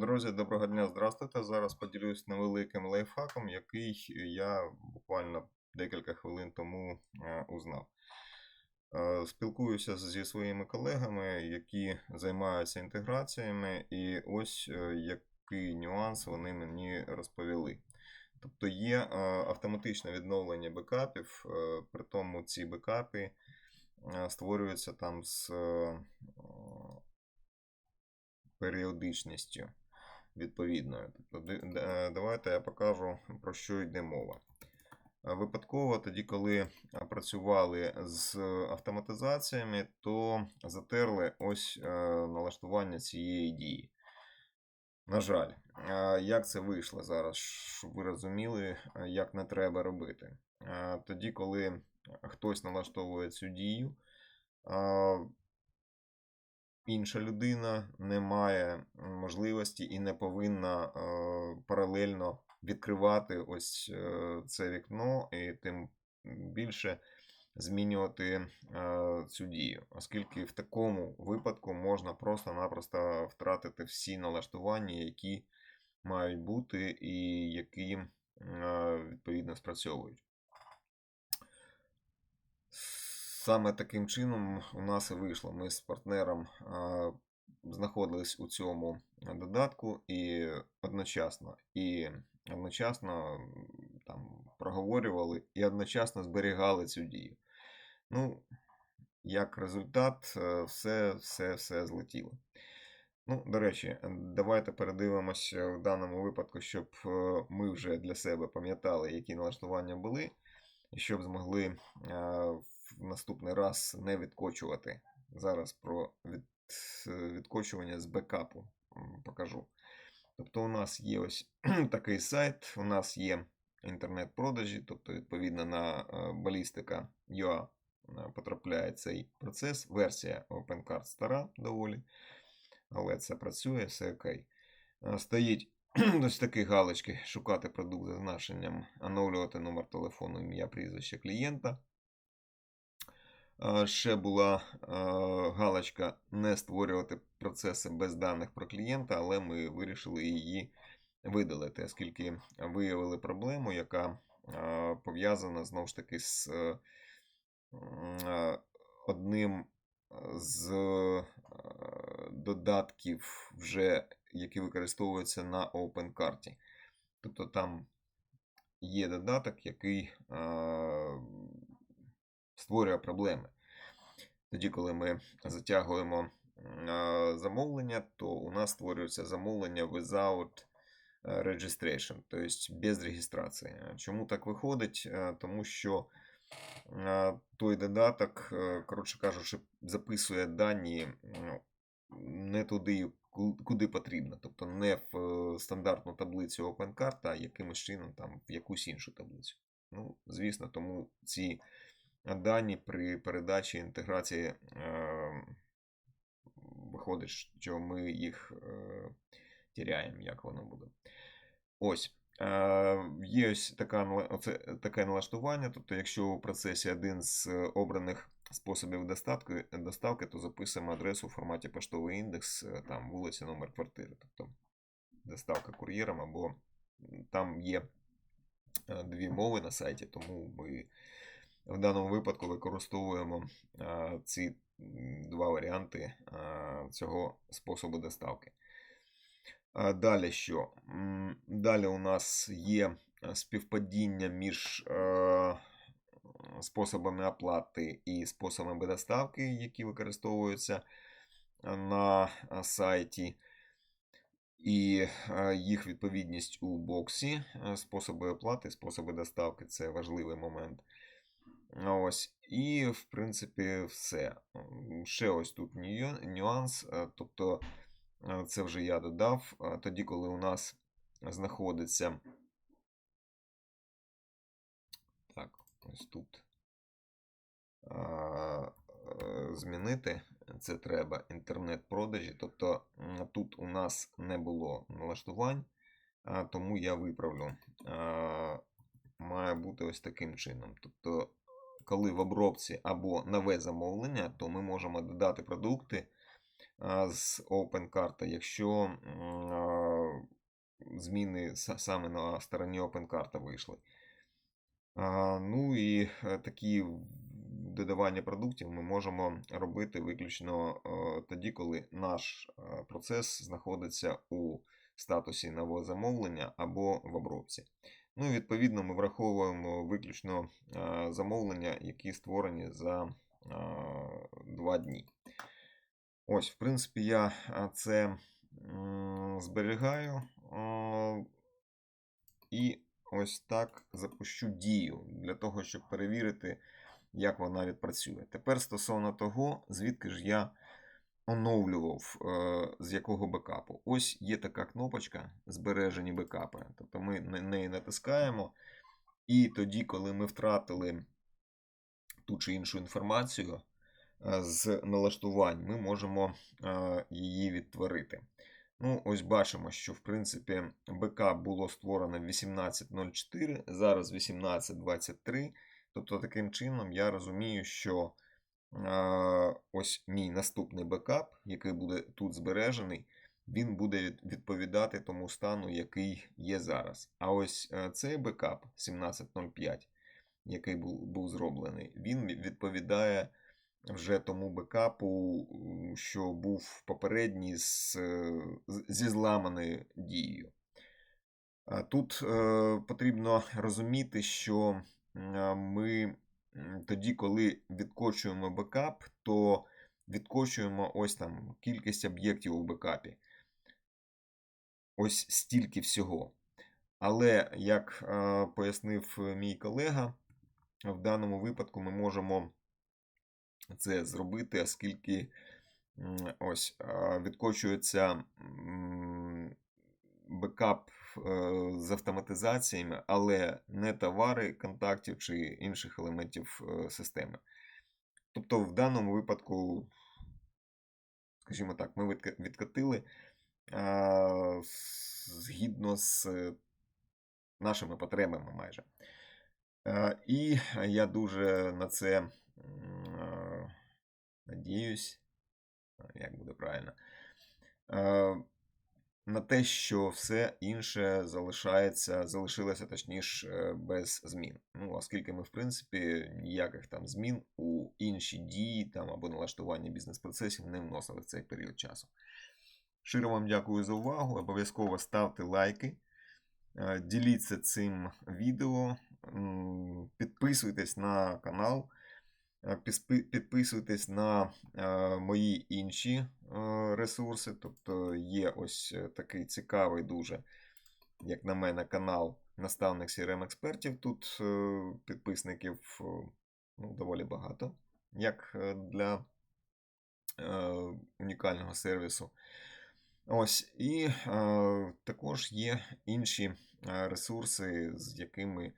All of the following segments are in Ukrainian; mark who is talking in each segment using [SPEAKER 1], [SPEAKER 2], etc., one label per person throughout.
[SPEAKER 1] Друзі, доброго дня, здравствуйте. Зараз поділюсь невеликим лайфхаком, який я буквально декілька хвилин тому е, узнав. Е, Спілкуюся зі своїми колегами, які займаються інтеграціями, і ось е, який нюанс вони мені розповіли. Тобто є автоматичне відновлення бекапів, при тому ці бекапи створюються там з періодичністю відповідною. Тобто, е, давайте я покажу, про що йде мова. Е, Випадково тоді, коли е, працювали з автоматизаціями, то затерли ось налаштування цієї дії. На жаль, як це вийшло зараз, щоб ви розуміли, як не треба робити. Тоді, коли хтось налаштовує цю дію, інша людина не має можливості і не повинна е, паралельно відкривати ось е, це вікно і тим більше змінювати е, цю дію, оскільки в такому випадку можна просто-напросто втратити всі налаштування, які мають бути і які відповідно спрацьовують. Саме таким чином у нас і вийшло. Ми з партнером знаходились у цьому додатку і одночасно, і одночасно там, проговорювали і одночасно зберігали цю дію. Ну, як результат, е, все, все, все злетіло. Ну, до речі, давайте передивимося в даному випадку, щоб е, ми вже для себе пам'ятали, які налаштування були, і щоб змогли е, в наступний раз не відкочувати. Зараз про від, відкочування з бекапу покажу. Тобто, у нас є ось такий сайт, у нас є інтернет-продажі, тобто, відповідно на е, балістика UA е, потрапляє цей процес. Версія OpenCard стара доволі, але це працює, все окей. Е, Стоїть ось такі галочки шукати продукт за значенням, оновлювати номер телефону, ім'я, прізвище клієнта. Ще була галочка не створювати процеси без даних про клієнта, але ми вирішили її видалити, оскільки виявили проблему, яка пов'язана знову ж таки з е, одним з е, додатків, вже, які використовуються на OpenCart. Тобто там є додаток, який створює проблеми. Тоді, коли ми затягуємо замовлення, то у нас створюється замовлення without е, registration, тобто без реєстрації. Е, Чому так виходить? Е, Тому що той додаток, коротше кажучи, записує дані м, не туди, куди потрібно, тобто не в стандартну таблицю OpenCart, а якимось чином там в якусь іншу таблицю. Ну, звісно, тому ці дані при передачі інтеграції е, виходить, що ми їх е, тіряємо, як воно буде. Ось. Е, є ось така, оце, таке налаштування. Тобто, якщо у процесі один з обраних способів доставки, доставки, то записуємо адресу у форматі поштовий індекс, там вулиця, номер квартири. Тобто доставка кур'єром або там є дві мови на сайті, тому ми в даному випадку використовуємо ці два варіанти цього способу доставки. Далі що? Далі у нас є співпадіння між способами оплати і способами доставки, які використовуються на сайті, і їх відповідність у боксі. Способи оплати, способи доставки це важливий момент. Ось. І, в принципі, все. Ще ось тут нюанс. е, Тобто, е, це вже я додав. е, Тоді, коли у нас знаходиться. Так, ось тут. Змінити це треба інтернет-продажі. Тобто тут у нас не було налаштувань, тому я виправлю. Має бути ось таким чином. Тобто коли в обробці або нове замовлення, то ми можемо додати продукти з OpenCart, якщо зміни саме на стороні OpenCart вийшли. Ну і е, такі додавання продуктів ми можемо робити виключно е, тоді, коли наш е, процес знаходиться у статусі нового замовлення або в обробці. Ну і відповідно ми враховуємо виключно е, замовлення, які створені за е, два дні. Ось, в принципі, я е, це зберігаю. І ось так запущу дію для того, щоб перевірити, як вона відпрацює. Тепер стосовно того, звідки ж я оновлював, е, з якого бекапу. Ось є така кнопочка збережені бекапи. Тобто ми на неї натискаємо, і тоді, коли ми втратили ту чи іншу інформацію е, з налаштувань, ми можемо е, її відтворити. Ну, ось бачимо, що в принципі бекап було створено в 18.04, зараз 18.23. Тобто, таким чином я розумію, що ось мій наступний бекап, який буде тут збережений, він буде відповідати тому стану, який є зараз. А ось е, цей бекап 17.05, який був, був зроблений, він відповідає вже тому бекапу, що був попередній з, зі зламаною дією. Тут е, потрібно розуміти, що ми тоді, коли відкочуємо бекап, то відкочуємо ось там кількість об'єктів у бекапі. Ось стільки всього. Але, як е, пояснив мій колега, в даному випадку ми можемо це зробити, оскільки ось відкочується бекап з автоматизаціями, але не товари контактів чи інших елементів е, системи. Тобто, в даному випадку, скажімо так, ми відкатили згідно з нашими потребами майже. Е, І я дуже на це е, надіюсь, е, як буде правильно, е, на те, що все інше залишається, залишилося точніше е, без змін. Ну, оскільки ми, в принципі, ніяких там змін у інші дії там, або налаштування бізнес-процесів не вносили в цей період часу. Щиро вам дякую за увагу. Обов'язково ставте лайки. Е, Діліться цим відео, підписуйтесь на канал, е, підписуйтесь на мої інші ресурси. Тобто є ось е, такий цікавий дуже, як на мене, канал наставник crm експертів. Тут е, підписників е, ну, доволі багато, як е, для е, унікального сервісу. Ось, і е, також є інші е, ресурси, з якими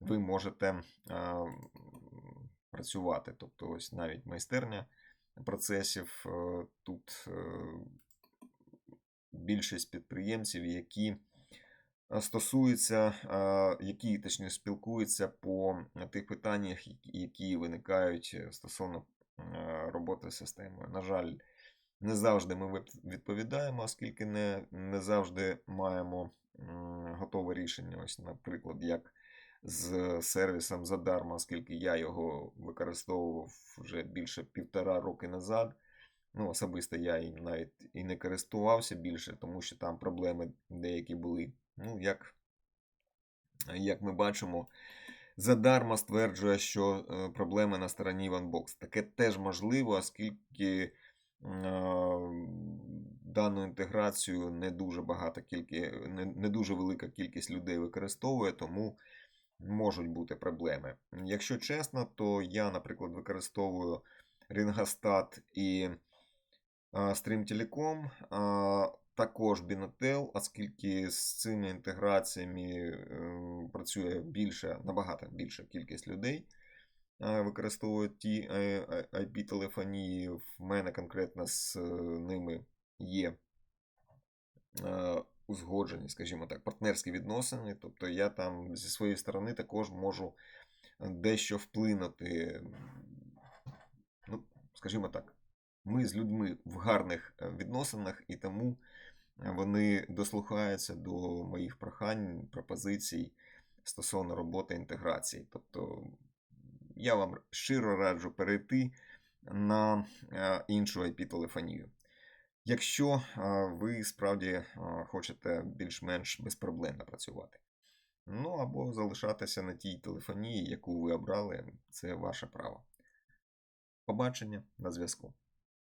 [SPEAKER 1] ви можете е, працювати. Тобто, ось навіть майстерня процесів. е, Тут е, більшість підприємців, які е, стосуються, які точніше спілкуються по тих питаннях, які- виникають стосовно роботи з системою. На жаль, не завжди ми відповідаємо, оскільки не, не завжди маємо готове рішення. Ось, наприклад, як з сервісом задарма, оскільки я його використовував вже більше півтора роки назад. Ну, особисто я їм навіть і не користувався більше, тому що там проблеми деякі були. Ну, як, як ми бачимо, задарма стверджує, що е, проблеми на стороні OneBox. Таке теж можливо, оскільки е, дану інтеграцію не дуже багата кількість, не, не дуже велика кількість людей використовує, тому можуть бути проблеми. Якщо чесно, то я, наприклад, використовую Ringostat і а, Stream Telecom, також Binatel, оскільки з цими інтеграціями е, працює більше, набагато більша кількість людей. е, Використовують ті IP-телефонії. В мене конкретно з е, ними є е, узгоджені, скажімо так, партнерські відносини. Тобто я там зі своєї сторони також можу дещо вплинути. Ну, скажімо так, ми з людьми в гарних е, відносинах, і тому вони дослухаються до моїх прохань, пропозицій стосовно роботи інтеграції. Тобто я вам щиро раджу перейти на е, іншу IP-телефонію. Якщо ви справді хочете більш-менш безпроблемно працювати. Ну або залишатися на тій телефонії, яку ви обрали, це ваше право. Побачення на зв'язку.